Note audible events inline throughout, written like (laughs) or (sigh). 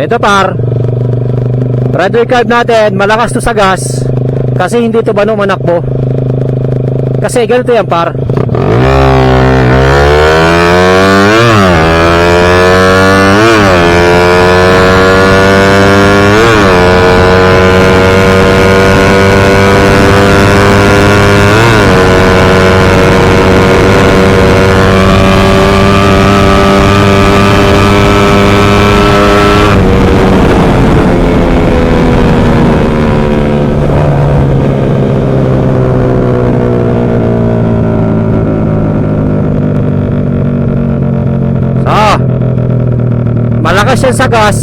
Ito par. Ride curve natin, malakas to sa gas. Kasi hindi to bano manakbo. Kasi ganito yan par. Ah. Malakas yan sa gas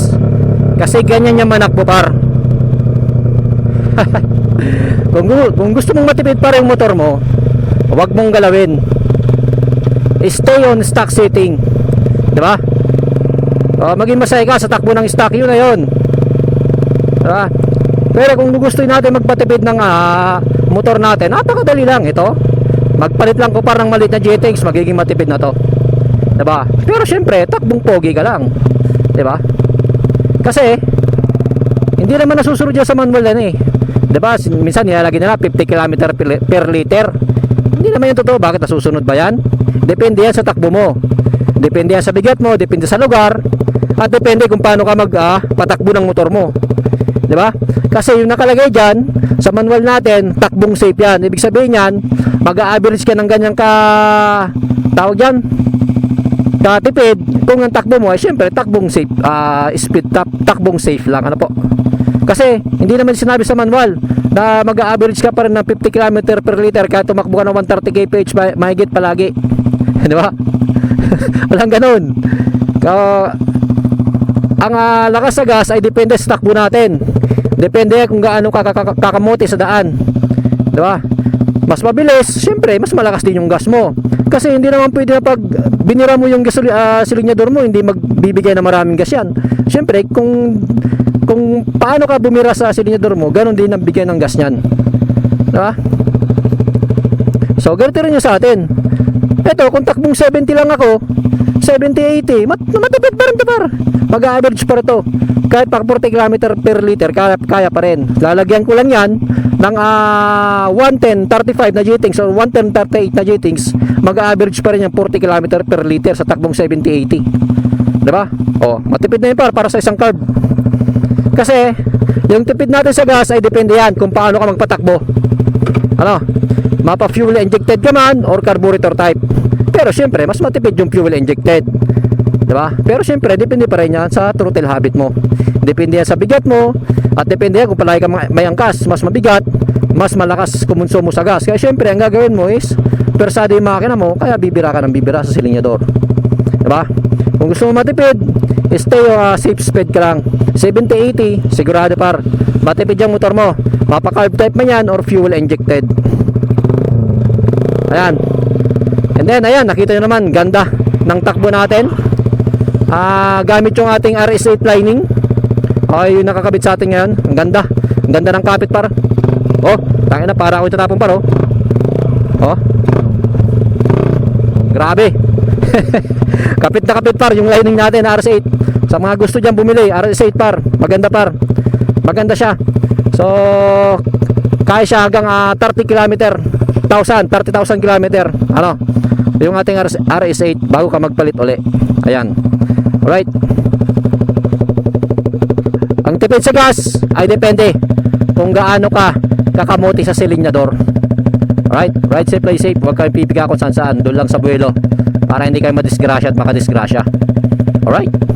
kasi ganyan yung manakbo par. (laughs) kung, kung gusto mong matipid pa yung motor mo, huwag mong galawin. Stay on stock setting. 'Di ba? Oh, maging masaya ka sa takbo ng stock yun na yun. 'Di ba? Pero kung gusto natin magpatipid ng ah, motor natin, napakadali lang ito. Magpalit lang ko parang maliit na GTX, magiging matipid na to. 'Di ba? Pero syempre, takbong pogi ka lang. 'Di ba? Kasi hindi naman nasusunod yan sa manual yan eh. 'Di ba? Minsan nilalagay nila 50 km per- liter. Hindi naman yung totoo. Bakit nasusunod ba yan? Depende yan sa takbo mo. Depende yan sa bigat mo, depende sa lugar, at depende kung paano ka mag ah, patakbo ng motor mo. 'Di ba? Kasi yung nakalagay diyan sa manual natin, takbong safe yan. Ibig sabihin yan, mag-average ka ng ganyan ka tawag diyan, katipid kung ang takbo mo ay syempre takbong safe ah, speed tap, takbong safe lang ano po? Kasi hindi naman sinabi sa manual na mag-average ka pa rin ng 50 km per liter kahit tumakbo ka ng 130 kph ma- mahigit palagi. (laughs) Di ba? (laughs) Walang ganun. Ka- ang ah, lakas sa gas ay depende sa takbo natin. Depende kung gaano ka kaka- kakamote sa daan. Di ba mas mabilis, syempre, mas malakas din yung gas mo. Kasi hindi naman pwede na pag binira mo yung gasoli, ah, silinyador mo, hindi magbibigay na maraming gas yan. Syempre, kung kung paano ka bumira sa silinyador mo, ganun din ang bigay ng gas niyan. Diba? So, ganito rin yung sa atin. Ito, kung takbong 70 lang ako, 70-80, mat matipid pa rin to par. Mag-average pa rin to. Kahit pa 40 km per liter, kaya, kaya pa rin. Lalagyan ko lang yan ng ah, 110, 35 na J-Tings or 110, 38 na J-Tings, mag-average pa rin yung 40 km per liter sa takbong 70-80. Diba? O, matipid na yun par, para sa isang carb. Kasi, yung tipid natin sa gas ay depende yan kung paano ka magpatakbo. Ano? Mapa fuel injected ka man or carburetor type. Pero syempre, mas matipid yung fuel injected. 'Di ba? Pero syempre, depende pa rin yan sa throttle habit mo. Depende yan sa bigat mo at depende yan kung palagi ka ma- may angkas, mas mabigat, mas malakas kumonsumo sa gas. Kaya syempre, ang gagawin mo is persado yung makina mo, kaya bibira ka ng bibira sa silinyador. 'Di ba? Kung gusto mo matipid, stay uh, safe speed ka lang. 70-80, sigurado par. Matipid yung motor mo. Mapa carb type man yan or fuel injected. Ayan. And then, ayan, nakita nyo naman, ganda ng takbo natin. Ah, gamit yung ating RS8 lining. Okay, yung nakakabit sa atin ngayon. Ang ganda. Ang ganda ng kapit par. Oh, tangin na, para ako itatapon par, oh. Oh. Grabe. (laughs) kapit na kapit par yung lining natin RS8. Sa mga gusto diyan bumili, RS8 par. Maganda par. Maganda siya. So, kaya siya hanggang ah, 30 km 1,000, 30,000 km ano yung ating RS, RS8 bago ka magpalit uli. Ayan. Alright. Ang tipid sa gas ay depende kung gaano ka kakamuti sa silinyador. Alright? Ride safe play safe. Huwag kayong pipiga kung saan saan doon lang sa buwelo para hindi kayo madisgrasya at makadisgrasya. Alright